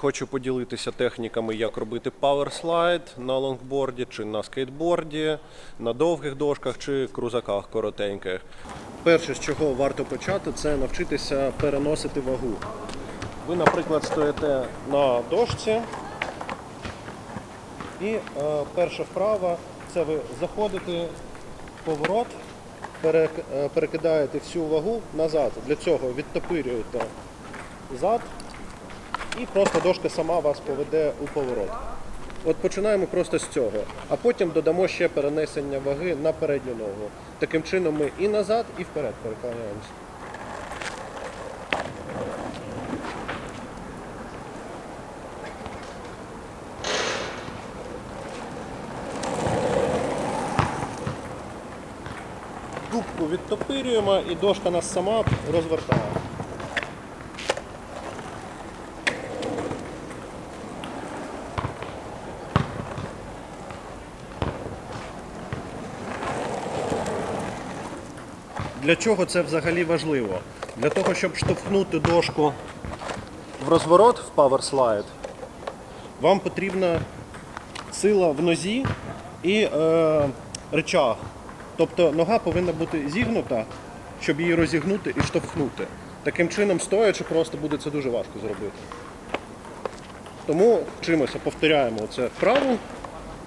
Хочу поділитися техніками, як робити пауерслайд на лонгборді чи на скейтборді, на довгих дошках чи крузаках коротеньких. Перше, з чого варто почати, це навчитися переносити вагу. Ви, наприклад, стоїте на дошці, і е, перша вправа це ви заходите в поворот, е, перекидаєте всю вагу назад. Для цього відтопирюєте зад і просто дошка сама вас поведе у поворот. От починаємо просто з цього, а потім додамо ще перенесення ваги на передню ногу. Таким чином ми і назад, і вперед переклоняємося. Дубку відтопирюємо і дошка нас сама розвертає. Для чого це взагалі важливо? Для того, щоб штовхнути дошку в розворот в Power Slide, вам потрібна сила в нозі і е, речах. Тобто нога повинна бути зігнута, щоб її розігнути і штовхнути. Таким чином, стоячи, просто буде це дуже важко зробити. Тому вчимося, повторяємо це вправу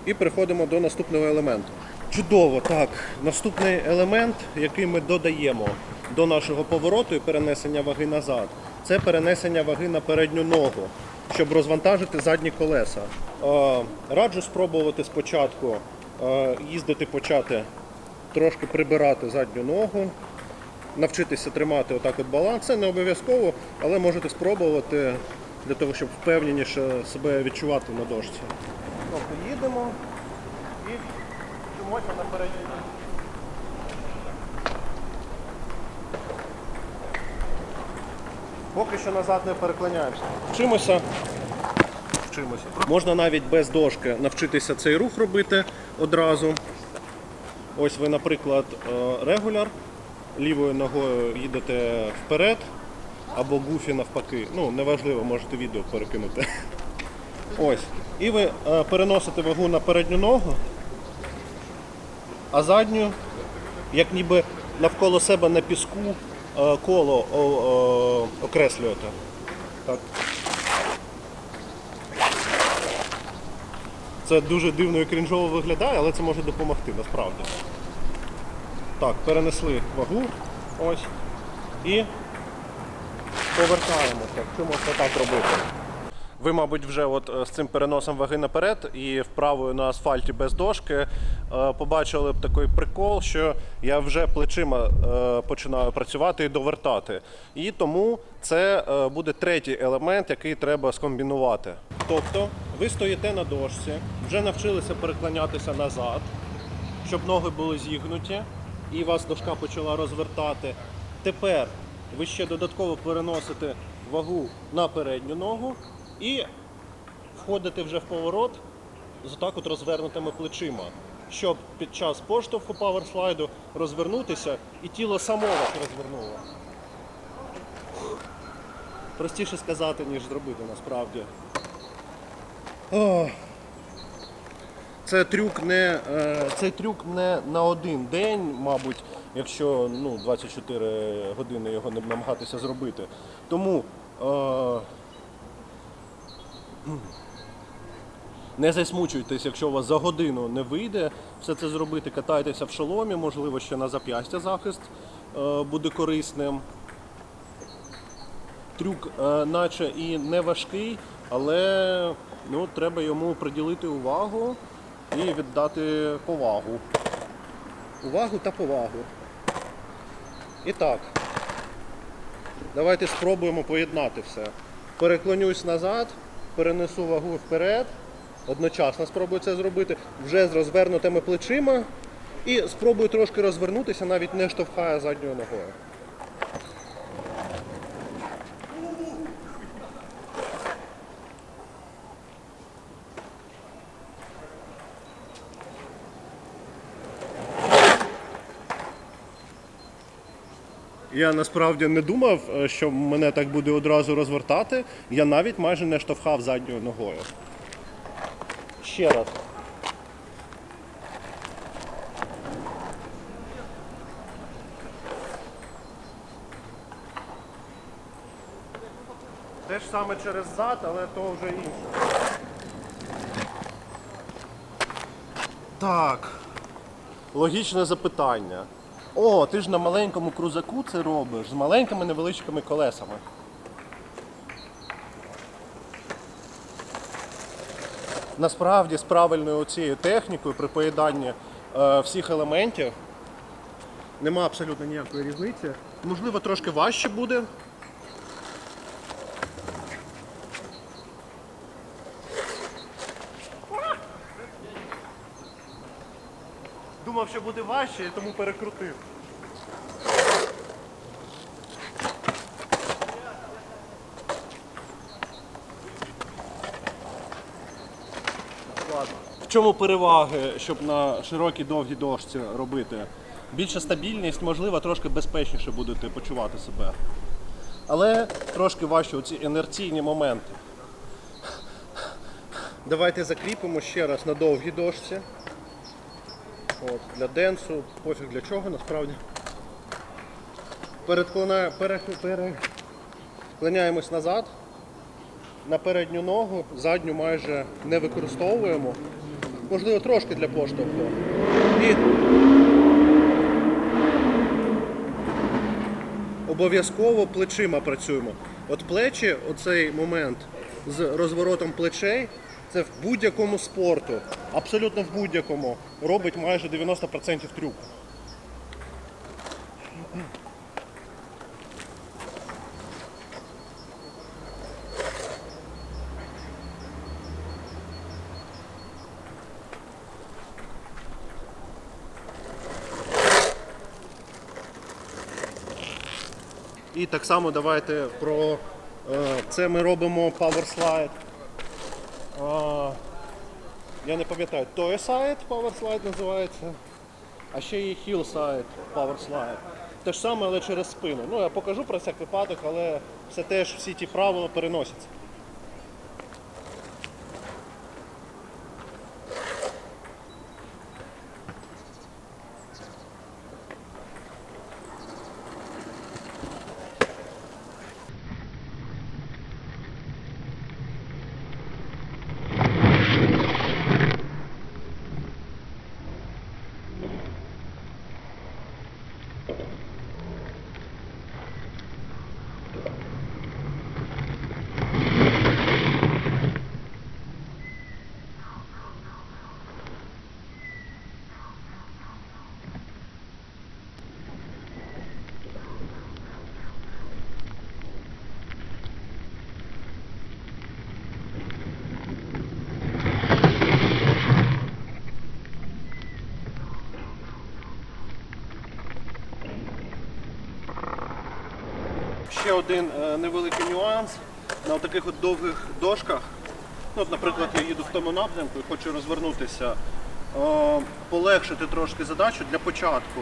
і переходимо до наступного елементу. Чудово, так. Наступний елемент, який ми додаємо до нашого повороту і перенесення ваги назад, це перенесення ваги на передню ногу, щоб розвантажити задні колеса. Е, Раджу спробувати спочатку е, їздити почати трошки прибирати задню ногу, навчитися тримати отак от баланс. Це не обов'язково, але можете спробувати для того, щоб впевненіше себе відчувати на дошці. Тобто їдемо і вчимося на передній. Поки що назад не переклоняємося. Вчимося. Вчимося. Можна навіть без дошки навчитися цей рух робити одразу. Ось ви, наприклад, е, регуляр, лівою ногою їдете вперед, або гуфі навпаки. Ну, неважливо, можете відео перекинути. Ось. І ви е, переносите вагу на передню ногу, а задню, як ніби навколо себе на піску е, коло о, окреслюєте. Так. Це дуже дивно і крінжово виглядає, але це може допомогти насправді. Так, перенесли вагу. Ось. І повертаємося. Вчимося так робити. Ви, мабуть, вже от е, з цим переносом ваги наперед і вправою на асфальті без дошки е, побачили б такий прикол, що я вже плечима е, починаю працювати і довертати. І тому це е, буде третій елемент, який треба скомбінувати. Тобто ви стоїте на дошці, вже навчилися переклонятися назад, щоб ноги були зігнуті, і вас дошка почала розвертати. Тепер ви ще додатково переносите вагу на передню ногу і входите вже в поворот з отак от розвернутими плечима, щоб під час поштовху паверслайду розвернутися і тіло само вас розвернуло. Простіше сказати, ніж зробити насправді. Ох. Це трюк не, е, цей трюк не на один день, мабуть, якщо ну, 24 години його не намагатися зробити. Тому е, не засмучуйтесь, якщо у вас за годину не вийде все це зробити, катайтеся в шоломі, можливо, ще на зап'ястя захист е, буде корисним. Трюк е, наче і не важкий, але ну, треба йому приділити увагу і віддати повагу. Увагу та повагу. І так. Давайте спробуємо поєднати все. Переклонюсь назад, перенесу вагу вперед. Одночасно спробую це зробити вже з розвернутими плечима. І спробую трошки розвернутися, навіть не штовхає задньою ногою. Я насправді не думав, е, що мене так буде одразу розвертати. Я навіть майже не штовхав задньою ногою. Ще раз. Те ж саме через зад, але то вже інше. Так. Логічне запитання. О, ти ж на маленькому крузаку це робиш з маленькими невеличкими колесами. Насправді з правильною цією технікою при поєднанні е, всіх елементів нема абсолютно ніякої різниці. Можливо, трошки важче буде. Думав, що буде важче, тому перекрутив. Ладно. В чому переваги, щоб на широкій довгій дошці робити? Більша стабільність, можливо, трошки безпечніше будете почувати себе. Але трошки важче оці інерційні моменти. Давайте закріпимо ще раз на довгій дошці. От, для денсу, пофіг для чого насправді. Передклона... Пере... Переклоняємось назад. На передню ногу, задню майже не використовуємо. Можливо, трошки для поштовху. І обов'язково плечима працюємо. От плечі, оцей момент з розворотом плечей, це в будь-якому спорту, абсолютно в будь-якому, робить майже 90% трюку. І так само давайте про е, це ми робимо Power Slide. Я не пам'ятаю, той сайт Power Slide називається, а ще є Hill Side Power Slide. Те ж саме, але через спину. Ну, я покажу про всяк випадок, але все теж всі ті правила переносяться. Ще один е, невеликий нюанс на таких от довгих дошках. Ну, от, наприклад, я їду в тому напрямку і хочу розвернутися, е, полегшити трошки задачу для початку,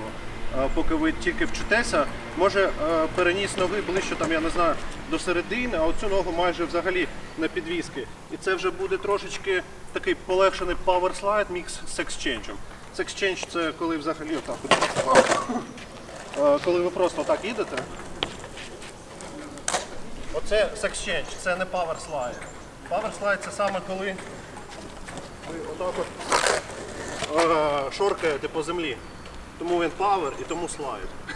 е, поки ви тільки вчитеся, може переніс ноги ближче, там, я не знаю, до середини, а оцю ногу майже взагалі на підвіски. І це вже буде трошечки такий полегшений power slide мікс з. З exchange це коли взагалі отак. Коли ви просто так їдете. Оце секс-ченч, це не. Power slide це саме коли ви отак от е, шоркаєте по землі. Тому він power і тому slide.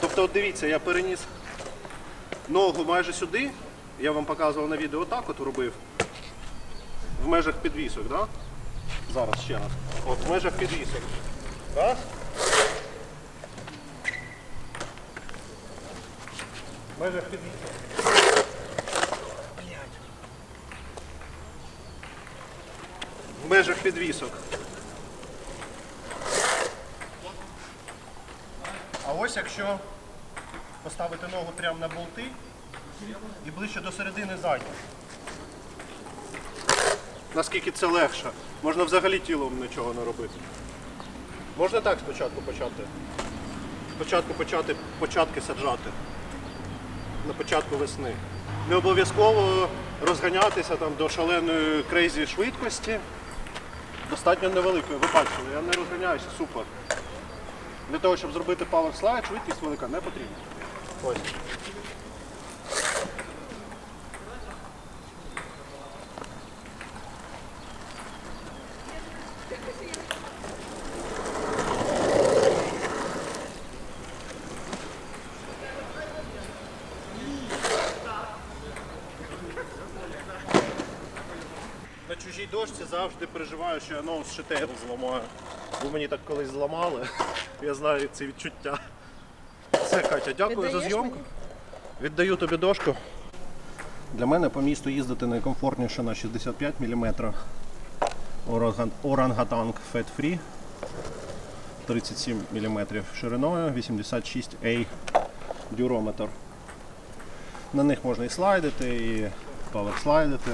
Тобто, от дивіться, я переніс ногу майже сюди. Я вам показував на відео отак от робив. В межах підвісок, да? Зараз ще раз. От в межах підвісок. Раз. Межах підвісок. В межах підвісок. А ось якщо поставити ногу прямо на болти і ближче до середини задні. Наскільки це легше. Можна взагалі тілом нічого не робити. Можна так спочатку почати. спочатку почати початки саджати на початку весни. Не обов'язково розганятися там до шаленої крейзі швидкості. Достатньо невеликої. Ви бачили, я не розганяюся, супер. Для того, щоб зробити power slide, швидкість велика не потрібна. Ось. На чужій дошці завжди переживаю, що я ноут шитейр зламаю. Бо мені так колись зламали. Я знаю ці відчуття. Все, Катя, дякую за зйомку. мені? Віддаю тобі дошку. Для мене по місту їздити найкомфортніше на 65 мм. Orangutan Fat Free 37 мм шириною, 86A дюрометр. На них можна і слайдити, і паверслайдити,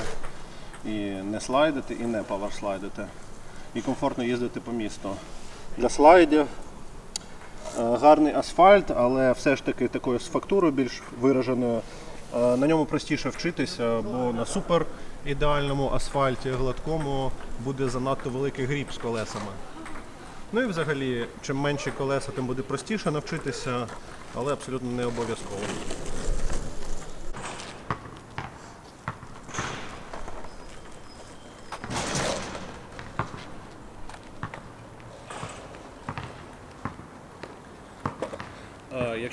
і не слайдити, і не паверслайдити. І комфортно їздити по місту. Для слайдів Е, Гарний асфальт, але все ж таки такою з фактурою більш вираженою. Е, На ньому простіше вчитися, бо на супер ідеальному асфальті гладкому буде занадто великий гріб з колесами. Ну і взагалі, чим менші колеса, тим буде простіше навчитися, але абсолютно не обов'язково.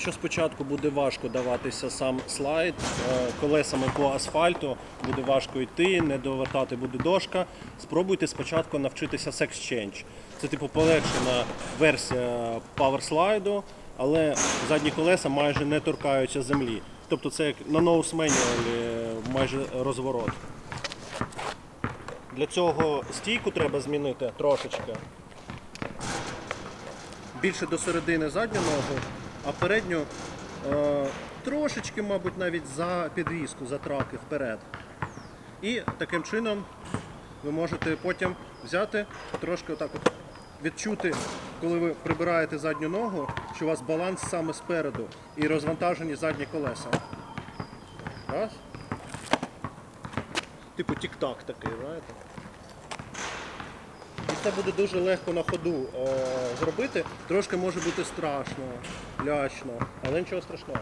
Якщо спочатку буде важко даватися сам слайд, е, колесами по асфальту буде важко йти, не довертати буде дошка. Спробуйте спочатку навчитися Sex Change. Це типу полегшена версія паверслайду, але задні колеса майже не торкаються землі. Тобто це як на Manual е, майже розворот. Для цього стійку треба змінити трошечки більше до середини задню ногу, а передню е, трошечки, мабуть, навіть за підвіску, за траки вперед. І таким чином ви можете потім взяти трошки отак от відчути, коли ви прибираєте задню ногу, що у вас баланс саме спереду і розвантажені задні колеса. Раз. Типу тік-так такий, знаєте? Це буде дуже легко на ходу е, зробити. Трошки може бути страшно, лячно, але нічого страшного.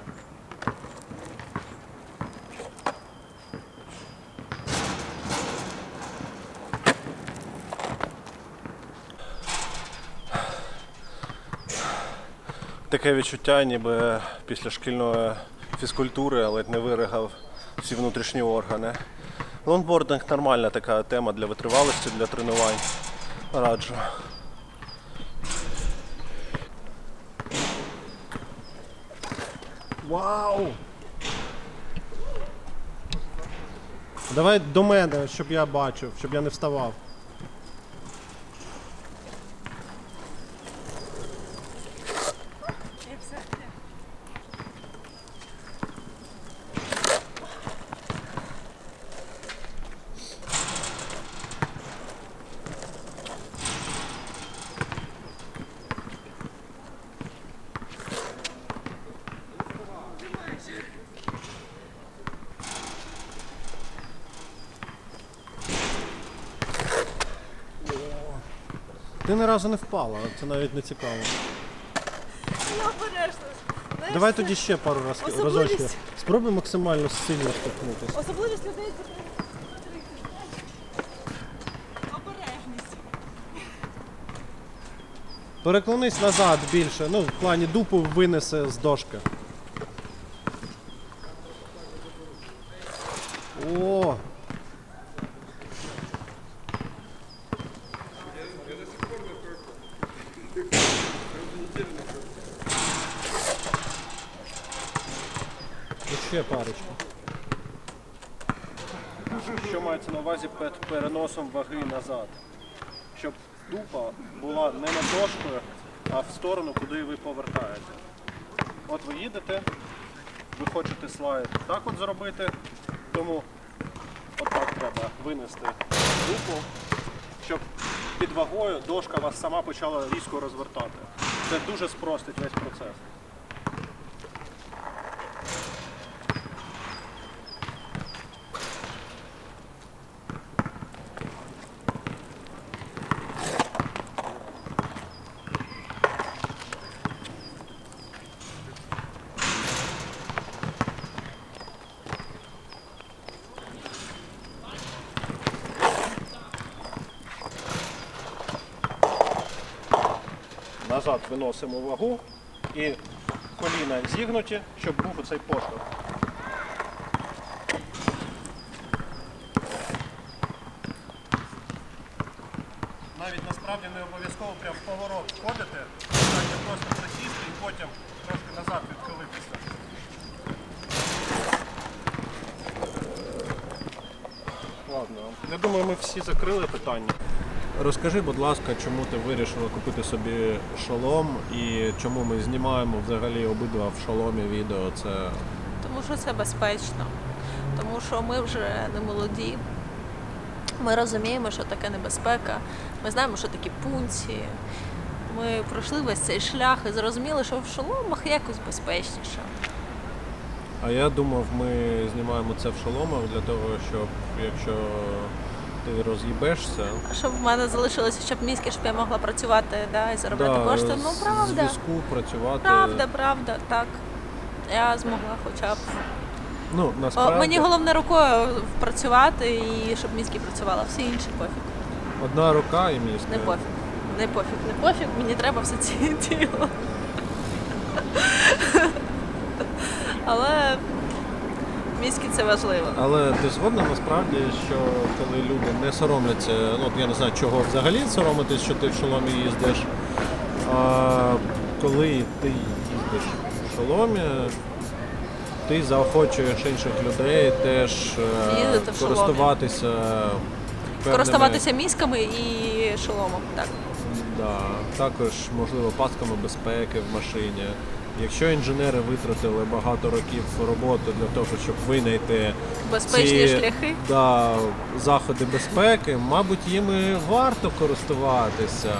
Таке відчуття, ніби після шкільної фізкультури, але не виригав всі внутрішні органи. Лонгбординг нормальна така тема для витривалості, для тренувань. Раджу. Вау! Давай до мене, щоб я бачив, щоб я не вставав. І все. Ти ні разу не впала, це навіть не цікаво. Я обережно. Знаєш, Давай це тоді ще пару раз, Особливість. разочків. Спробуй максимально сильно штовхнутися. Особливість людей це обережність. Переклонись назад більше, ну в плані дупу винесе з дошки. О! І ще парочку. Що мається на увазі перед переносом ваги назад? щоб дупа була не над дошкою, а в сторону, куди ви повертаєте. От ви їдете, ви хочете слайд так от зробити, тому отак треба винести дупу, щоб під вагою дошка вас сама почала різко розвертати. Це дуже спростить весь процес. Назад виносимо вагу і коліна зігнуті, щоб був оцей поштовх. Навіть насправді не обов'язково прям в поворот входити, достатньо просто присісти і потім трошки назад відхилитися. Ладно, я думаю, ми всі закрили питання. Розкажи, будь ласка, чому ти вирішила купити собі шолом і чому ми знімаємо взагалі обидва в шоломі відео. Це Тому що це безпечно. Тому що ми вже не молоді. Ми розуміємо, що таке небезпека. Ми знаємо, що такі пункції. Ми пройшли весь цей шлях і зрозуміли, що в шоломах якось безпечніше. А я думав, ми знімаємо це в шоломах для того, щоб якщо ти роз'їбешся, Щоб в мене залишилося, щоб мізки, щоб я могла працювати да, і заробляти кошти. Ну правда. зв'язку працювати. Правда, правда, так. Я змогла хоча б. Ну, О, насправді, мені головне рукою працювати і щоб мізки працювала. Всі інші пофіг. одна рука і мізки. Не пофіг. Не пофіг, не пофіг, мені треба все це тіло. Але мізки це важливо. Але ти згодна насправді, що коли люди не соромляться, ну я не знаю, чого взагалі соромитись, що ти в шоломі їздиш. А коли ти їздиш в шоломі, ти заохочуєш інших людей теж е, Їздити в користуватися певними, Користуватися мізками і шоломом. Так. Да, також можливо пасками безпеки в машині. Якщо інженери витратили багато років роботи для того, щоб винайти Безпечні ці, шляхи. Да, заходи безпеки, мабуть, їм і варто користуватися.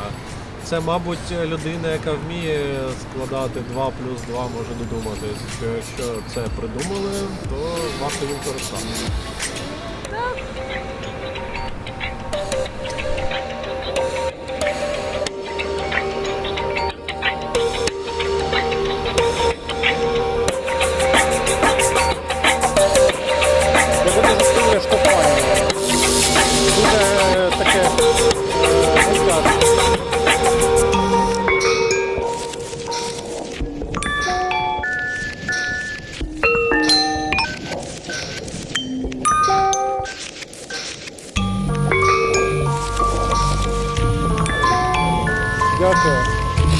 Це, мабуть, людина, яка вміє складати 2 плюс 2, може додуматись, що якщо це придумали, то варто їм користатися.